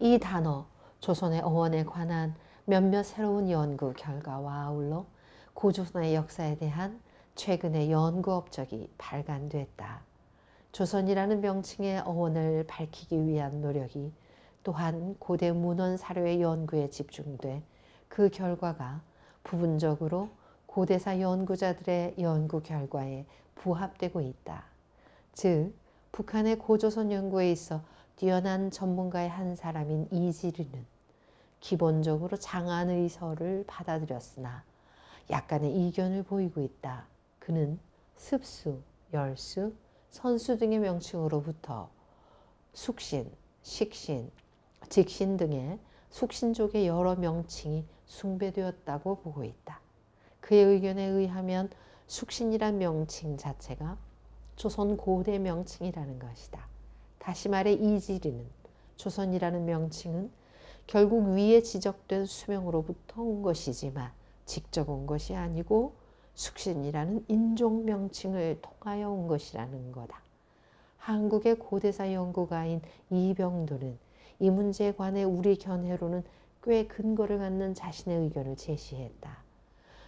이 단어 조선의 어원에 관한 몇몇 새로운 연구 결과와 아울러 고조선의 역사에 대한 최근의 연구 업적이 발간됐다. 조선이라는 명칭의 어원을 밝히기 위한 노력이 또한 고대 문헌 사료의 연구에 집중돼 그 결과가 부분적으로 고대사 연구자들의 연구 결과에 부합되고 있다. 즉, 북한의 고조선 연구에 있어 뛰어난 전문가의 한 사람인 이지리는 기본적으로 장안 의서를 받아들였으나 약간의 이견을 보이고 있다. 그는 습수, 열수, 선수 등의 명칭으로부터 숙신, 식신, 직신 등의 숙신족의 여러 명칭이 숭배되었다고 보고 있다. 그의 의견에 의하면 숙신이란 명칭 자체가 조선 고대 명칭이라는 것이다. 다시 말해 이지리는 조선이라는 명칭은 결국 위에 지적된 수명으로부터 온 것이지만 직접 온 것이 아니고 숙신이라는 인종 명칭을 통하여 온 것이라는 거다. 한국의 고대사 연구가인 이병도는 이 문제에 관해 우리 견해로는 꽤 근거를 갖는 자신의 의견을 제시했다.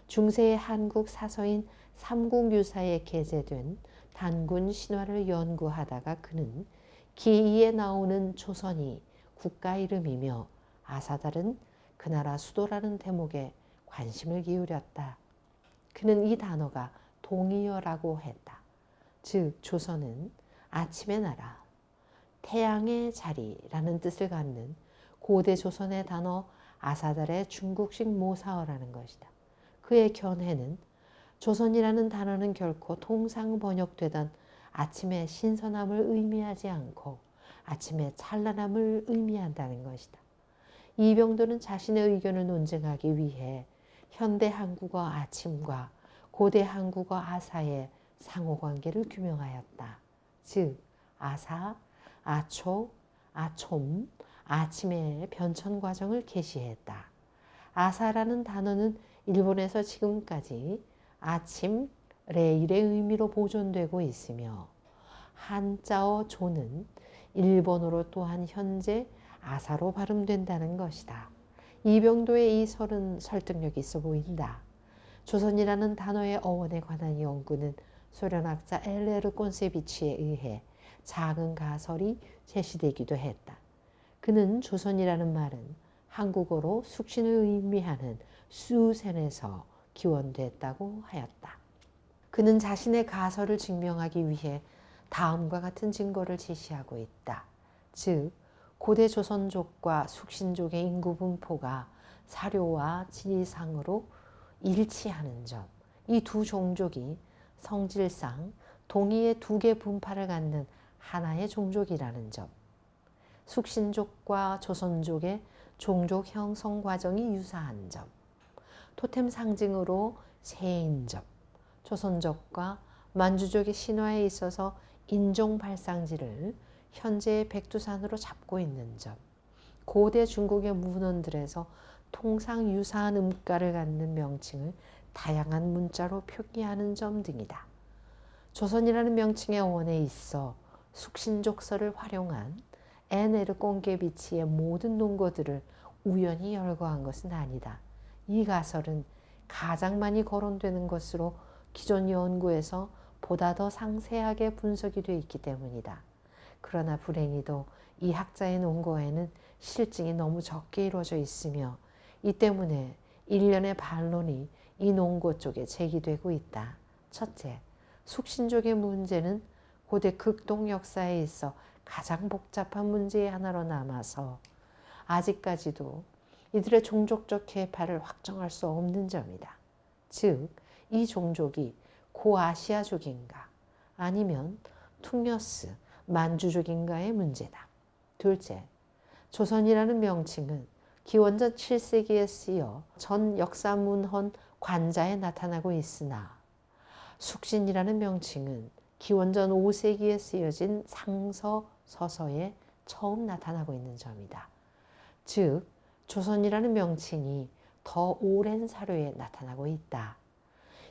중세의 한국 사서인 삼국유사에 게재된 단군 신화를 연구하다가 그는 기이에 나오는 조선이 국가 이름이며 아사달은 그 나라 수도라는 대목에 관심을 기울였다. 그는 이 단어가 동의어라고 했다. 즉 조선은 아침의 나라, 태양의 자리라는 뜻을 갖는 고대 조선의 단어 아사달의 중국식 모사어라는 것이다. 그의 견해는 조선이라는 단어는 결코 통상 번역되던 아침의 신선함을 의미하지 않고 아침의 찬란함을 의미한다는 것이다. 이병도는 자신의 의견을 논증하기 위해 현대 한국어 아침과 고대 한국어 아사의 상호관계를 규명하였다. 즉 아사, 아초, 아촘, 아침의 변천 과정을 게시했다. 아사라는 단어는 일본에서 지금까지 아침, 레일의 의미로 보존되고 있으며 한자어 조는 일본어로 또한 현재 아사로 발음된다는 것이다. 이병도의 이 설은 설득력이 있어 보인다. 조선이라는 단어의 어원에 관한 연구는 소련학자 엘레르 꼰세비치에 의해 작은 가설이 제시되기도 했다. 그는 조선이라는 말은 한국어로 숙신을 의미하는 수센에서 기원됐다고 하였다. 그는 자신의 가설을 증명하기 위해 다음과 같은 증거를 제시하고 있다. 즉, 고대 조선족과 숙신족의 인구 분포가 사료와 지리상으로 일치하는 점. 이 두 종족이 성질상 동의의 두 개 분파를 갖는 하나의 종족이라는 점. 숙신족과 조선족의 종족 형성 과정이 유사한 점. 토템 상징으로 새인 점. 조선족과 만주족의 신화에 있어서 인종 발상지를 현재의 백두산으로 잡고 있는 점. 고대 중국의 문헌들에서 통상 유사한 음가를 갖는 명칭을 다양한 문자로 표기하는 점 등이다. 조선이라는 명칭의 어원에 있어 숙신족설을 활용한 에네르 꽁게비치의 모든 논거들을 우연히 열거한 것은 아니다. 이 가설은 가장 많이 거론되는 것으로 기존 연구에서 보다 더 상세하게 분석이 되어 있기 때문이다. 그러나 불행히도 이 학자의 논거에는 실증이 너무 적게 이루어져 있으며 이 때문에 일련의 반론이 이 논거 쪽에 제기되고 있다. 첫째, 숙신족의 문제는 고대 극동 역사에 있어 가장 복잡한 문제의 하나로 남아서 아직까지도 이들의 종족적 계파를 확정할 수 없는 점이다. 즉, 이 종족이 고아시아족인가 아니면 퉁여스, 만주족인가의 문제다. 둘째, 조선이라는 명칭은 기원전 7세기에 쓰여 전 역사문헌 관자에 나타나고 있으나 숙신이라는 명칭은 기원전 5세기에 쓰여진 상서, 서서에 처음 나타나고 있는 점이다. 즉, 조선이라는 명칭이 더 오랜 사료에 나타나고 있다.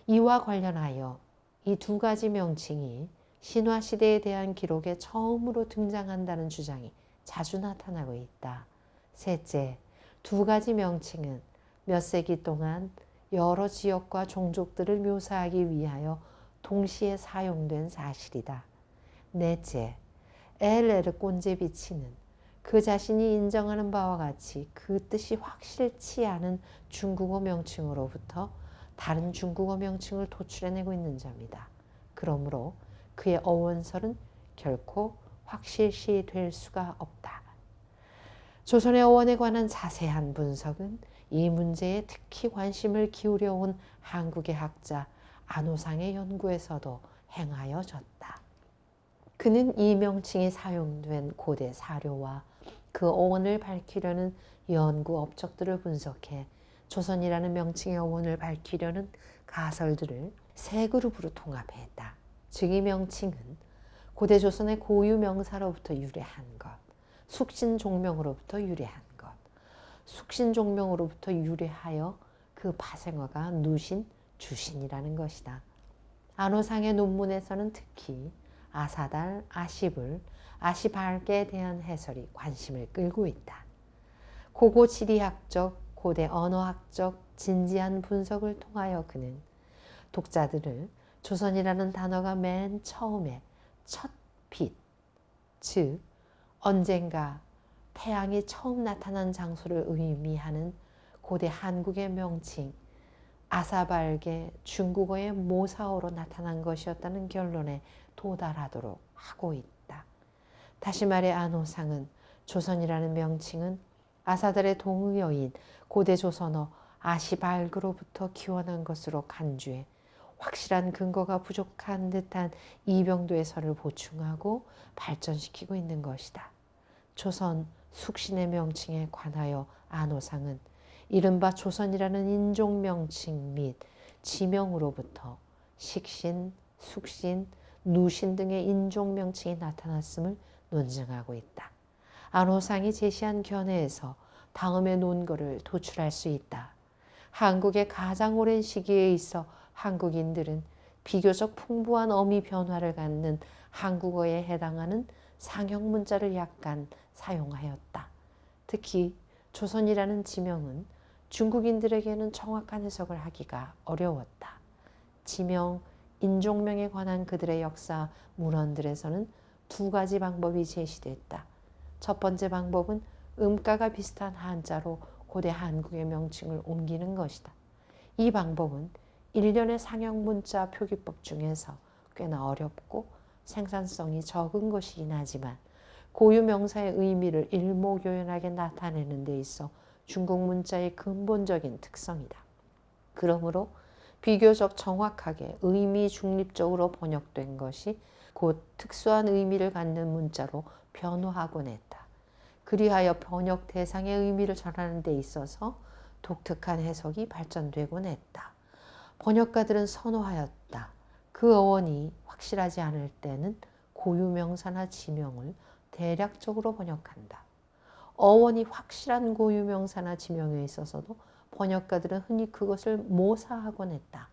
이와 관련하여 이 두 가지 명칭이 신화 시대에 대한 기록에 처음으로 등장한다는 주장이 자주 나타나고 있다. 셋째, 두 가지 명칭은 몇 세기 동안 여러 지역과 종족들을 묘사하기 위하여 동시에 사용된 사실이다. 넷째, 엘레르 꼰제비치는 그 자신이 인정하는 바와 같이 그 뜻이 확실치 않은 중국어 명칭으로부터 다른 중국어 명칭을 도출해내고 있는 점이다. 그러므로 그의 어원설은 결코 확실시 될 수가 없다. 조선의 어원에 관한 자세한 분석은 이 문제에 특히 관심을 기울여 온 한국의 학자 안호상의 연구에서도 행하여졌다. 그는 이 명칭이 사용된 고대 사료와 그 어원을 밝히려는 연구 업적들을 분석해 조선이라는 명칭의 어원을 밝히려는 가설들을 세 그룹으로 통합했다. 즉 이 명칭은 고대 조선의 고유 명사로부터 유래한 것, 숙신 종명으로부터 유래한 것, 숙신 종명으로부터 유래하여 그 파생어가 누신, 주신이라는 것이다. 안호상의 논문에서는 특히 아사달, 아시불, 아시발에 대한 해설이 관심을 끌고 있다. 고고 지리학적, 고대 언어학적 진지한 분석을 통하여 그는 독자들을 조선이라는 단어가 맨 처음에 첫 빛, 즉 언젠가 태양이 처음 나타난 장소를 의미하는 고대 한국의 명칭 아사발게 중국어의 모사어로 나타난 것이었다는 결론에 도달하도록 하고 있다. 다시 말해 안호상은 조선이라는 명칭은 아사달의 동의어인 고대 조선어 아시발그로부터 기원한 것으로 간주해 확실한 근거가 부족한 듯한 이병도의 설을 보충하고 발전시키고 있는 것이다. 조선 숙신의 명칭에 관하여 안호상은 이른바 조선이라는 인종 명칭 및 지명으로부터 식신, 숙신, 누신 등의 인종 명칭이 나타났음을 논증하고 있다. 안호상이 제시한 견해에서 다음의 논거를 도출할 수 있다. 한국의 가장 오랜 시기에 있어 한국인들은 비교적 풍부한 어미 변화를 갖는 한국어에 해당하는 상형 문자를 약간 사용하였다. 특히 조선이라는 지명은 중국인들에게는 정확한 해석을 하기가 어려웠다. 지명, 인종명에 관한 그들의 역사 문헌들에서는 두 가지 방법이 제시됐다. 첫 번째 방법은 음가가 비슷한 한자로 고대 한국의 명칭을 옮기는 것이다. 이 방법은 일련의 상형 문자 표기법 중에서 꽤나 어렵고 생산성이 적은 것이긴 하지만 고유 명사의 의미를 일목요연하게 나타내는 데 있어 중국 문자의 근본적인 특성이다. 그러므로 비교적 정확하게 의미 중립적으로 번역된 것이 곧 특수한 의미를 갖는 문자로 변화하곤 했다. 그리하여 번역 대상의 의미를 전하는 데 있어서 독특한 해석이 발전되곤 했다. 번역가들은 선호하였다. 그 어원이 확실하지 않을 때는 고유명사나 지명을 대략적으로 번역한다. 어원이 확실한 고유명사나 지명에 있어서도 번역가들은 흔히 그것을 모사하곤 했다.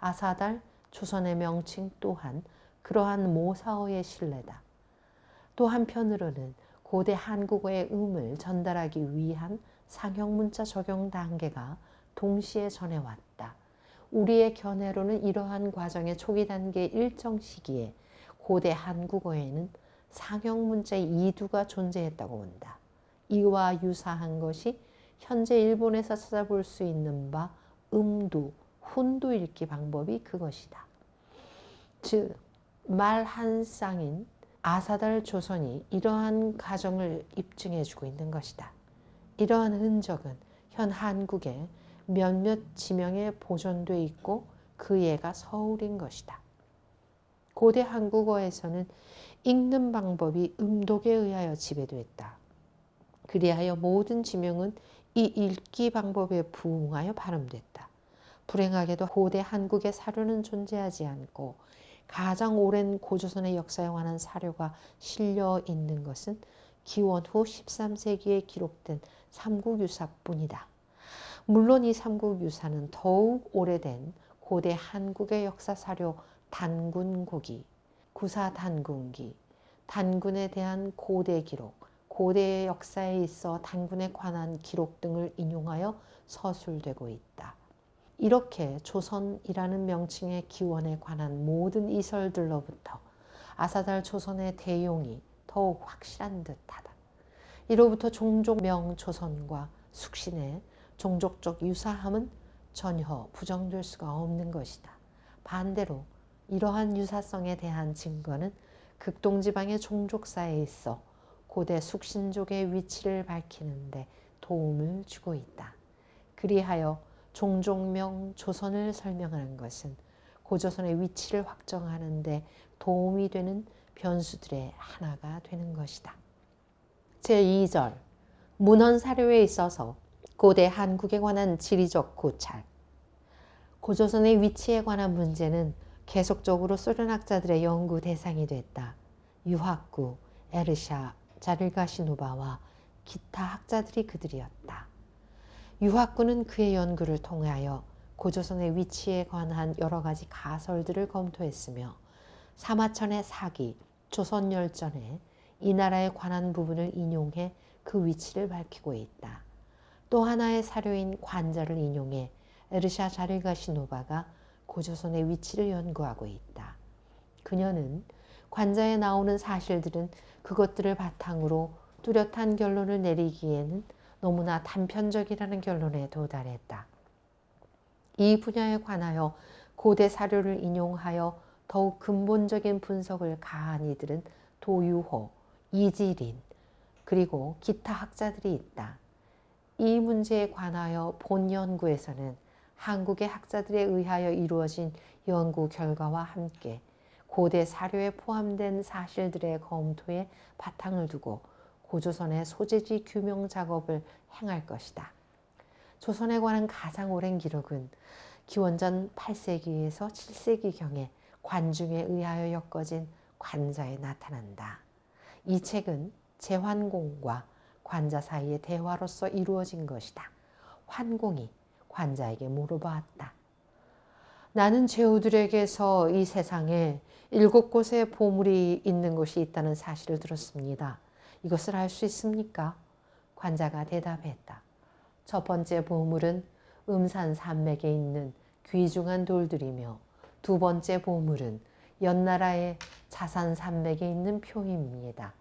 아사달, 조선의 명칭 또한 그러한 모사어의 신뢰다. 또 한편으로는 고대 한국어의 음을 전달하기 위한 상형 문자 적용 단계가 동시에 전해왔다. 우리의 견해로는 이러한 과정의 초기 단계 일정 시기에 고대 한국어에는 상형 문자의 이두가 존재했다고 본다. 이와 유사한 것이 현재 일본에서 찾아볼 수 있는 바 음두, 훈두 읽기 방법이 그것이다. 즉, 말 한 쌍인 아사달 조선이 이러한 가정을 입증해주고 있는 것이다. 이러한 흔적은 현 한국의 몇몇 지명에 보존돼 있고 그 예가 서울인 것이다. 고대 한국어에서는 읽는 방법이 음독에 의하여 지배됐다. 그리하여 모든 지명은 이 읽기 방법에 부응하여 발음됐다. 불행하게도 고대 한국의 사료는 존재하지 않고 가장 오랜 고조선의 역사에 관한 사료가 실려 있는 것은 기원 후 13세기에 기록된 삼국유사뿐이다. 물론 이 삼국유사는 더욱 오래된 고대 한국의 역사 사료 단군고기, 구사단군기, 단군에 대한 고대 기록, 고대 역사에 있어 단군에 관한 기록 등을 인용하여 서술되고 있다. 이렇게 조선이라는 명칭의 기원에 관한 모든 이설들로부터 아사달 조선의 대용이 더욱 확실한 듯하다. 이로부터 종족 명 조선과 숙신의 종족적 유사함은 전혀 부정될 수가 없는 것이다. 반대로 이러한 유사성에 대한 증거는 극동지방의 종족사에 있어 고대 숙신족의 위치를 밝히는데 도움을 주고 있다. 그리하여 종족명 조선을 설명하는 것은 고조선의 위치를 확정하는 데 도움이 되는 변수들의 하나가 되는 것이다. 제2절 문헌 사료에 있어서 고대 한국에 관한 지리적 고찰 고조선의 위치에 관한 문제는 계속적으로 소련학자들의 연구 대상이 됐다. 유학구, 에르샤, 자를가시노바와 기타 학자들이 그들이었다. 유학구는 그의 연구를 통하여 고조선의 위치에 관한 여러 가지 가설들을 검토했으며 사마천의 사기, 조선열전에 이 나라에 관한 부분을 인용해 그 위치를 밝히고 있다. 또 하나의 사료인 관자를 인용해 에르샤 자르가시노바가 고조선의 위치를 연구하고 있다. 그녀는 관자에 나오는 사실들은 그것들을 바탕으로 뚜렷한 결론을 내리기에는 너무나 단편적이라는 결론에 도달했다. 이 분야에 관하여 고대 사료를 인용하여 더욱 근본적인 분석을 가한 이들은 도유호, 이지린, 그리고 기타 학자들이 있다. 이 문제에 관하여 본 연구에서는 한국의 학자들에 의하여 이루어진 연구 결과와 함께 고대 사료에 포함된 사실들의 검토에 바탕을 두고 고조선의 소재지 규명 작업을 행할 것이다. 조선에 관한 가장 오랜 기록은 기원전 8세기에서 7세기경에 관중에 의하여 엮어진 관자에 나타난다. 이 책은 제환공과 관자 사이의 대화로서 이루어진 것이다. 환공이 관자에게 물어보았다. 나는 제후들에게서 이 세상에 일곱 곳의 보물이 있는 곳이 있다는 사실을 들었습니다. 이것을 알 수 있습니까? 관자가 대답했다. 첫 번째 보물은 음산 산맥에 있는 귀중한 돌들이며 두 번째 보물은 연나라의 자산 산맥에 있는 표입니다.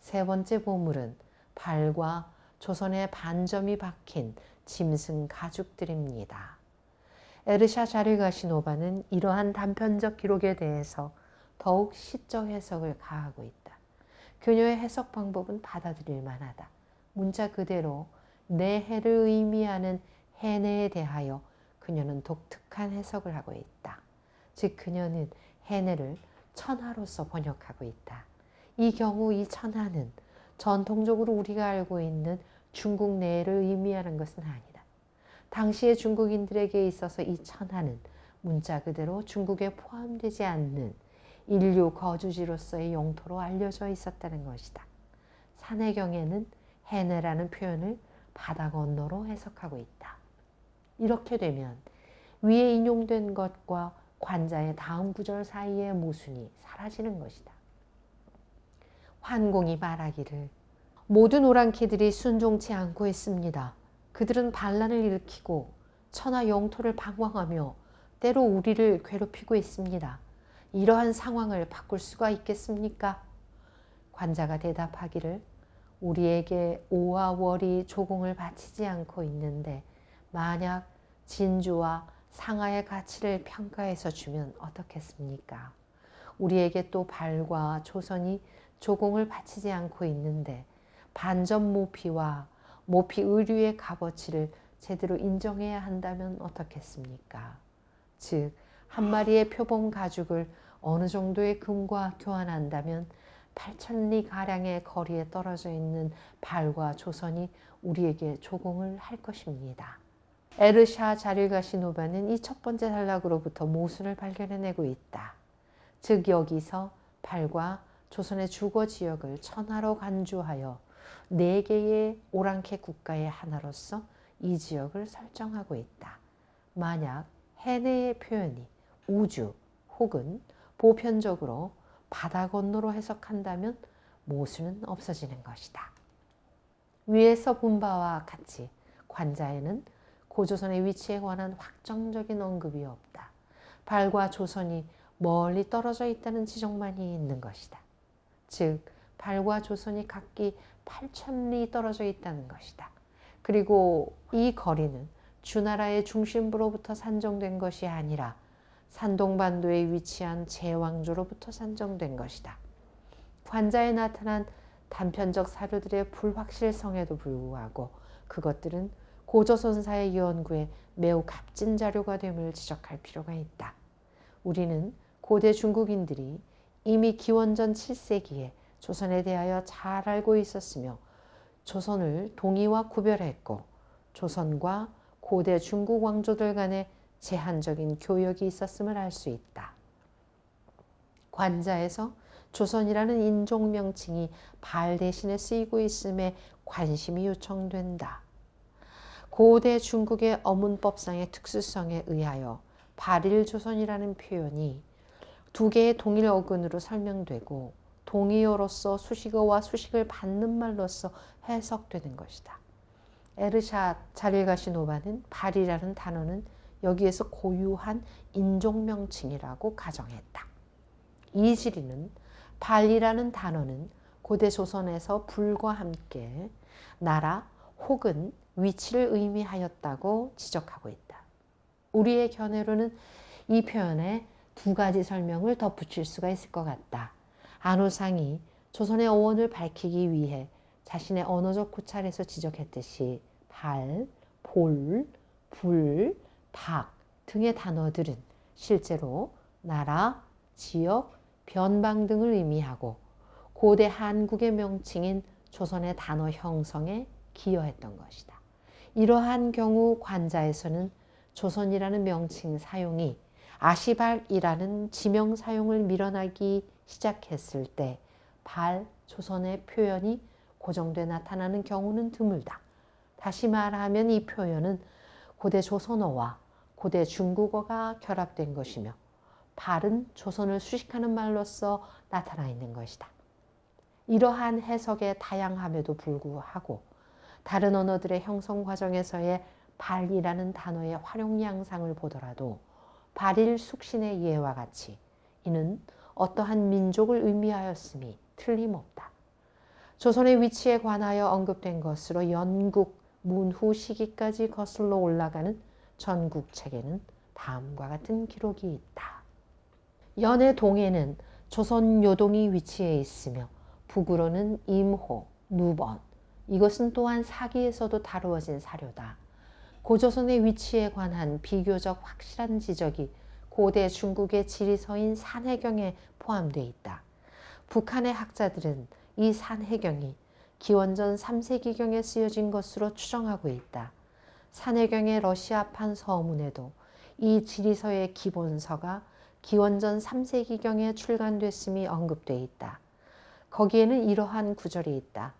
세 번째 보물은 발과 조선의 반점이 박힌 짐승 가죽들입니다. 에르샤 자르가 시노바는 이러한 단편적 기록에 대해서 더욱 시적 해석을 가하고 있다. 그녀의 해석 방법은 받아들일 만하다. 문자 그대로 내 해를 의미하는 해내에 대하여 그녀는 독특한 해석을 하고 있다. 즉 그녀는 해내를 천하로서 번역하고 있다. 이 경우 이 천하는 전통적으로 우리가 알고 있는 중국 내를 의미하는 것은 아니다. 당시의 중국인들에게 있어서 이 천하는 문자 그대로 중국에 포함되지 않는 인류 거주지로서의 영토로 알려져 있었다는 것이다. 산해경에는 해내라는 표현을 바다 건너로 해석하고 있다. 이렇게 되면 위에 인용된 것과 관자의 다음 구절 사이의 모순이 사라지는 것이다. 환공이 말하기를 모든 오랑캐들이 순종치 않고 있습니다. 그들은 반란을 일으키고 천하 영토를 방황하며 때로 우리를 괴롭히고 있습니다. 이러한 상황을 바꿀 수가 있겠습니까? 관자가 대답하기를 우리에게 오와 월이 조공을 바치지 않고 있는데 만약 진주와 상하의 가치를 평가해서 주면 어떻겠습니까? 우리에게 또 발과 조선이 조공을 바치지 않고 있는데 반전 모피와 모피 의류의 값어치를 제대로 인정해야 한다면 어떻겠습니까? 즉, 한 마리의 표범 가죽을 어느 정도의 금과 교환한다면 8천리 가량의 거리에 떨어져 있는 발과 조선이 우리에게 조공을 할 것입니다. 에르샤 자릴가시노바는 이 첫 번째 단락으로부터 모순을 발견해내고 있다. 즉 여기서 발과 조선의 주거 지역을 천하로 간주하여 네 개의 오랑캐 국가의 하나로서 이 지역을 설정하고 있다. 만약 해내의 표현이 우주 혹은 보편적으로 바다 건너로 해석한다면 모순은 없어지는 것이다. 위에서 본 바와 같이 관자에는 고조선의 위치에 관한 확정적인 언급이 없다. 발과 조선이 멀리 떨어져 있다는 지적만이 있는 것이다. 즉, 발과 조선이 각기 8천리 떨어져 있다는 것이다. 그리고 이 거리는 주나라의 중심부로부터 산정된 것이 아니라 산동반도에 위치한 제왕조로부터 산정된 것이다. 관자에 나타난 단편적 사료들의 불확실성에도 불구하고 그것들은 고조선사의 연구에 매우 값진 자료가 됨을 지적할 필요가 있다. 우리는 고대 중국인들이 이미 기원전 7세기에 조선에 대하여 잘 알고 있었으며 조선을 동이와 구별했고 조선과 고대 중국 왕조들 간의 제한적인 교역이 있었음을 알 수 있다. 관자에서 조선이라는 인종 명칭이 발 대신에 쓰이고 있음에 관심이 요청된다. 고대 중국의 어문법상의 특수성에 의하여 발일조선이라는 표현이 두 개의 동일 어근으로 설명되고 동의어로서 수식어와 수식을 받는 말로서 해석되는 것이다. 에르샷 자릴가시노바는 발이라는 단어는 여기에서 고유한 인종명칭이라고 가정했다. 이지리는 발이라는 단어는 고대 조선에서 불과 함께 나라 혹은 위치를 의미하였다고 지적하고 있다. 우리의 견해로는 이 표현에 두 가지 설명을 덧붙일 수가 있을 것 같다. 안호상이 조선의 어원을 밝히기 위해 자신의 언어적 고찰에서 지적했듯이 발, 볼, 불, 닭 등의 단어들은 실제로 나라, 지역, 변방 등을 의미하고 고대 한국의 명칭인 조선의 단어 형성에 기여했던 것이다. 이러한 경우 관자에서는 조선이라는 명칭 사용이 아시발이라는 지명 사용을 밀어나기 시작했을 때 발, 조선의 표현이 고정돼 나타나는 경우는 드물다. 다시 말하면 이 표현은 고대 조선어와 고대 중국어가 결합된 것이며 발은 조선을 수식하는 말로서 나타나 있는 것이다. 이러한 해석의 다양함에도 불구하고 다른 언어들의 형성 과정에서의 발이라는 단어의 활용 양상을 보더라도 발일 숙신의 예와 같이 이는 어떠한 민족을 의미하였음이 틀림없다. 조선의 위치에 관하여 언급된 것으로 연국 문후 시기까지 거슬러 올라가는 전국 책에는 다음과 같은 기록이 있다. 연의 동해는 조선 요동이 위치해 있으며 북으로는 임호, 누번, 이것은 또한 사기에서도 다루어진 사료다. 고조선의 위치에 관한 비교적 확실한 지적이 고대 중국의 지리서인 산해경에 포함되어 있다. 북한의 학자들은 이 산해경이 기원전 3세기경에 쓰여진 것으로 추정하고 있다. 산해경의 러시아판 서문에도 이 지리서의 기본서가 기원전 3세기경에 출간됐음이 언급되어 있다. 거기에는 이러한 구절이 있다.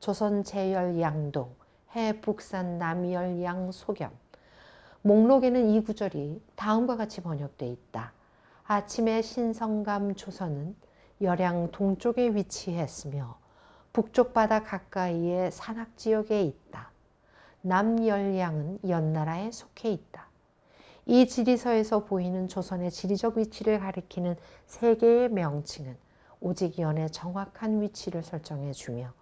조선 제열 양동, 해 북산 남열 양 소견. 목록에는 이 구절이 다음과 같이 번역되어 있다. 아침에 신성감 조선은 열양 동쪽에 위치했으며 북쪽 바다 가까이에 산악 지역에 있다. 남열양은 연나라에 속해 있다. 이 지리서에서 보이는 조선의 지리적 위치를 가리키는 세 개의 명칭은 오직 연의 정확한 위치를 설정해 주며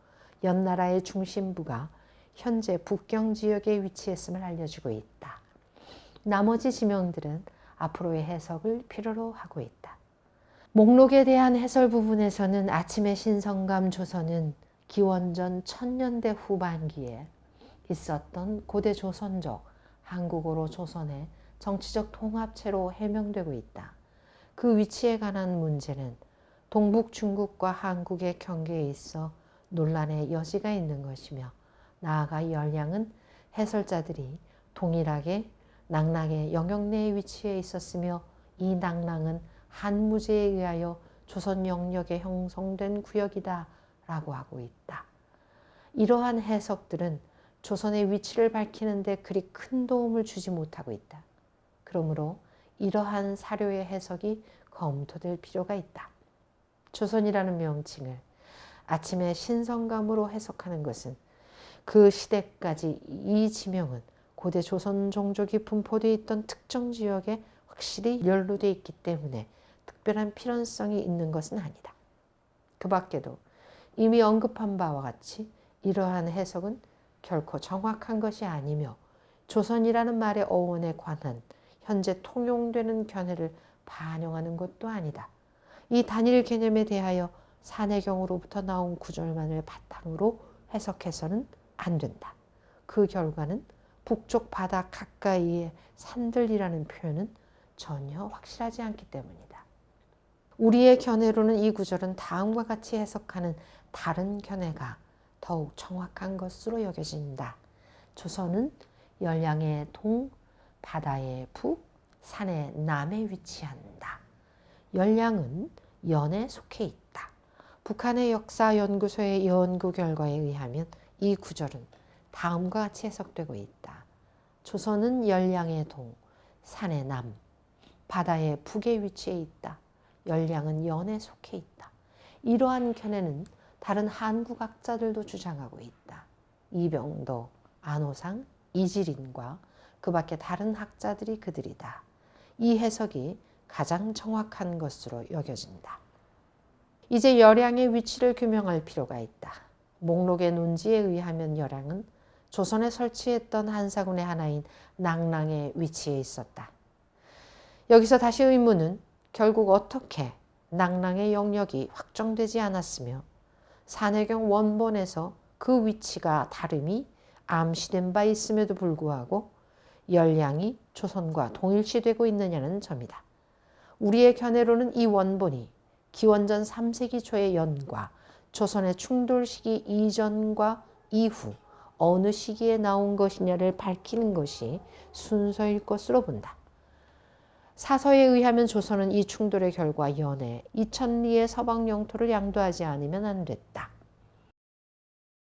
연나라의 중심부가 현재 북경 지역에 위치했음을 알려주고 있다. 나머지 지명들은 앞으로의 해석을 필요로 하고 있다. 목록에 대한 해설 부분에서는 아침의 신성감 조선은 기원전 천년대 후반기에 있었던 고대 조선족 한국어로 조선의 정치적 통합체로 해명되고 있다. 그 위치에 관한 문제는 동북 중국과 한국의 경계에 있어 논란의 여지가 있는 것이며 나아가 열량은 해설자들이 동일하게 낙랑의 영역 내에 위치해 있었으며 이 낙랑은 한무제에 의하여 조선 영역에 형성된 구역이다 라고 하고 있다. 이러한 해석들은 조선의 위치를 밝히는데 그리 큰 도움을 주지 못하고 있다. 그러므로 이러한 사료의 해석이 검토될 필요가 있다. 조선이라는 명칭을 아침의 신성감으로 해석하는 것은 그 시대까지 이 지명은 고대 조선 종족이 분포되어 있던 특정 지역에 확실히 연루되어 있기 때문에 특별한 필연성이 있는 것은 아니다. 그 밖에도 이미 언급한 바와 같이 이러한 해석은 결코 정확한 것이 아니며 조선이라는 말의 어원에 관한 현재 통용되는 견해를 반영하는 것도 아니다. 이 단일 개념에 대하여 산해경으로부터 나온 구절만을 바탕으로 해석해서는 안 된다. 그 결과는 북쪽 바다 가까이의 산들이라는 표현은 전혀 확실하지 않기 때문이다. 우리의 견해로는 이 구절은 다음과 같이 해석하는 다른 견해가 더욱 정확한 것으로 여겨진다. 조선은 열량의 동, 바다의 북, 산의 남에 위치한다. 열량은 연에 속해 있다. 북한의 역사연구소의 연구 결과에 의하면 이 구절은 다음과 같이 해석되고 있다. 조선은 열량의 동, 산의 남, 바다의 북에 위치해 있다. 열량은 연에 속해 있다. 이러한 견해는 다른 한국학자들도 주장하고 있다. 이병도, 안호상, 이지린과 그 밖에 다른 학자들이 그들이다. 이 해석이 가장 정확한 것으로 여겨진다. 이제 열양의 위치를 규명할 필요가 있다. 목록의 논지에 의하면 열양은 조선에 설치했던 한사군의 하나인 낭랑에 위치해 있었다. 여기서 다시 의문은 결국 어떻게 낭랑의 영역이 확정되지 않았으며 산해경 원본에서 그 위치가 다름이 암시된 바 있음에도 불구하고 열량이 조선과 동일시되고 있느냐는 점이다. 우리의 견해로는 이 원본이 기원전 3세기 초의 연과 조선의 충돌 시기 이전과 이후 어느 시기에 나온 것이냐를 밝히는 것이 순서일 것으로 본다. 사서에 의하면 조선은 이 충돌의 결과 연에 2000리의 서방 영토를 양도하지 않으면 안 됐다.